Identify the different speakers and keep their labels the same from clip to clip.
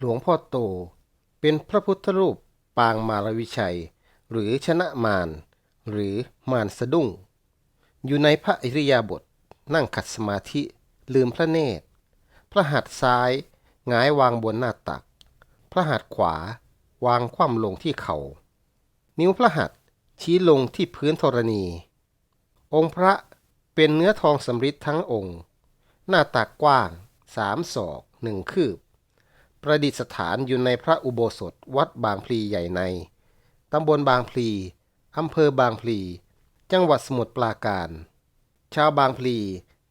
Speaker 1: หลวงพ่อโต เป็นพระพุทธรูปปางมารวิชัย หรือชนะมารหรือมารสะดุ้ง อยู่ในพระอิริยาบถนั่งขัดสมาธิลืมพระเนตร พระหัตถ์ซ้ายหงายวางบนหน้าตัก พระหัตถ์ขวาวางคว่ำลงที่เขา่า นิ้วพระหัตถ์ชี้ลงที่พื้นธรณี องค์พระเป็นเนื้อทองสำริดทั้งองค์ หน้าตักกว้างสามศอกหนึ่งคืบ ประดิษฐานอยู่ในพระอุโบสถวัดบางพลีใหญ่ใน ตำบลบางพลี อำเภอบางพลี จังหวัดสมุทรปราการ ชาวบางพลี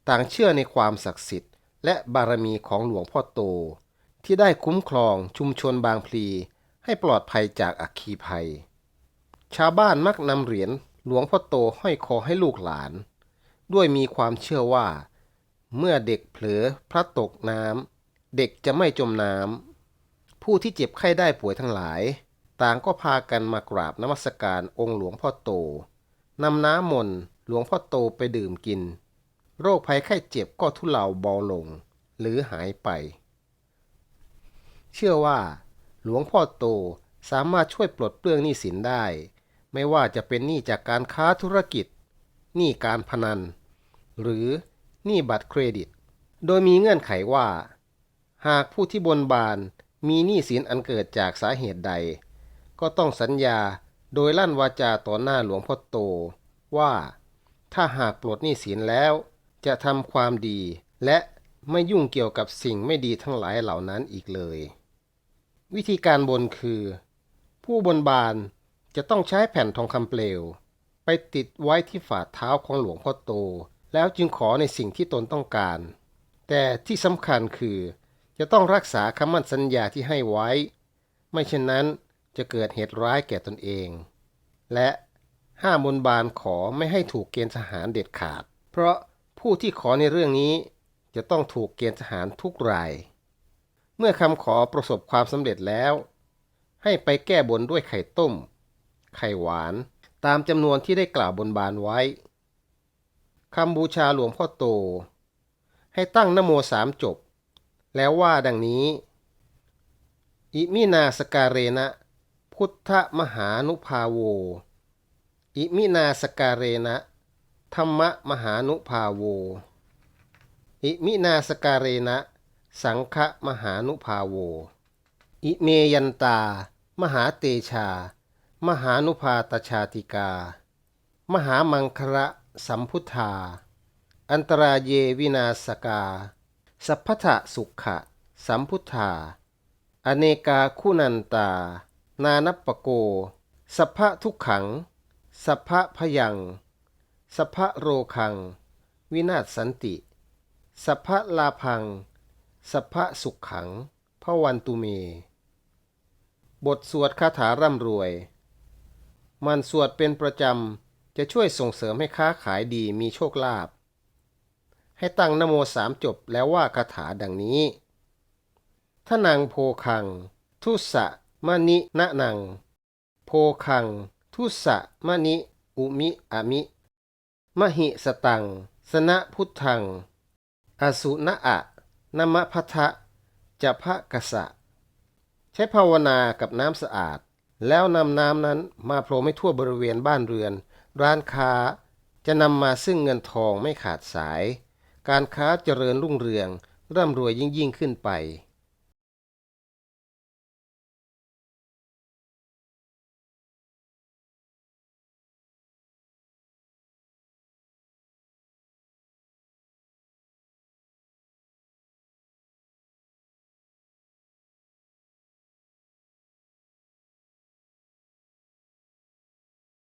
Speaker 1: ต่างเชื่อในความศักดิ์สิทธิ์ และบารมีของหลวงพ่อโต ที่ได้คุ้มครองชุมชนบางพลีให้ปลอดภัยจากอัคคีภัย ชาวบ้านมักนำเหรียญหลวงพ่อโตห้อยคอให้ลูกหลาน ด้วยมีความเชื่อว่า เมื่อเด็กเผลอพลัดตกน้ำ เด็กจะไม่จมน้ำผู้ที่เจ็บไข้ได้ป่วยทั้งหลาย ต่างก็พากันมากราบนมัสการองค์หลวงพ่อโตนำน้ำมนต์หลวงพ่อโตไปดื่มกิน โรคภัยไข้เจ็บก็ทุเลาเบาลง หรือหายไป เชื่อว่า หลวงพ่อโตสามารถช่วยปลดเปลื้องหนี้สินได้ ไม่ว่าจะเป็นหนี้จากการค้าธุรกิจ หนี้การพนัน หรือหนี้บัตรเครดิต โดยมีเงื่อนไขว่า หากผู้ที่บนบานมีหนี้สินอันเกิดจากสาเหตุใด ก็ต้องสัญญาโดยลั่นวาจาต่อหน้าหลวงพ่อโต ว่า ถ้าหากปลดหนี้สินแล้ว จะทำความดีและไม่ยุ่งเกี่ยวกับสิ่งไม่ดีทั้งหลายเหล่านั้นอีกเลย วิธีการบนคือ ผู้บนบานจะต้องใช้แผ่นทองคำเปลว ไปติดไว้ที่ฝ่าเท้าของหลวงพ่อโต แล้วจึงขอในสิ่งที่ตนต้องการ แต่ที่สำคัญคือ จะต้องรักษาคำมั่นสัญญาที่ให้ไว้ ไม่เช่นนั้นจะเกิดเหตุร้ายแก่ตนเอง และห้ามบนบานขอไม่ให้ถูกเกณฑ์ทหารเด็ดขาด เพราะผู้ที่ขอในเรื่องนี้จะต้องถูกเกณฑ์ทหารทุกราย เมื่อคำขอประสบความสำเร็จแล้ว ให้ไปแก้บนด้วยไข่ต้ม ไข่หวานตามจำนวนที่ได้กล่าวบนบานไว้คำบูชาหลวงพ่อโต ให้ตั้งนโมสามจบ แล้วว่าดังนี้ อิมินาสการเรนะ พุทธมหานุภาโว อิมินาสการเรนะ ธรรมมหานุภาโว อิมินาสการเรนะ สังฆมหานุภาโว อิเมยันตา มหาเตชา มหานุภาตชาติกา มหามังคระสัมพุทธา อันตราเยวินาสกา สัพพะสุขะ สัมพุทธา อเนกาคุณันตา นานัปปโก สัพพะทุกขัง สัพพะพยัง สัพพะโรคัง วินาศสันติ สัพพะลาพัง สัพพะสุขขังพระวันตุเม บทสวดคาถาร่ำรวย มันสวดเป็นประจำ จะช่วยส่งเสริมให้ค้าขายดีมีโชคลาภ ให้ตั้งนโมสามจบแล้วว่าคาถาดังนี้ทนังโพคัง ทุสะมะนินะนัง โพคัง ทุสะมะนิ อุมิอะมิ มหิสตัง สนะพุทธัง อสุนะอะนมะพัทะจะพะกะสะ ใช้ภาวนากับน้ำสะอาด แล้วนำน้ำนั้นมาโปรให้ทั่วบริเวณบ้านเรือน ร้านค้า จะนำมาซึ่งเงินทองไม่ขาดสาย การค้าเจริญรุ่งเรืองร่ำรวยยิ่งยิ่งขึ้นไป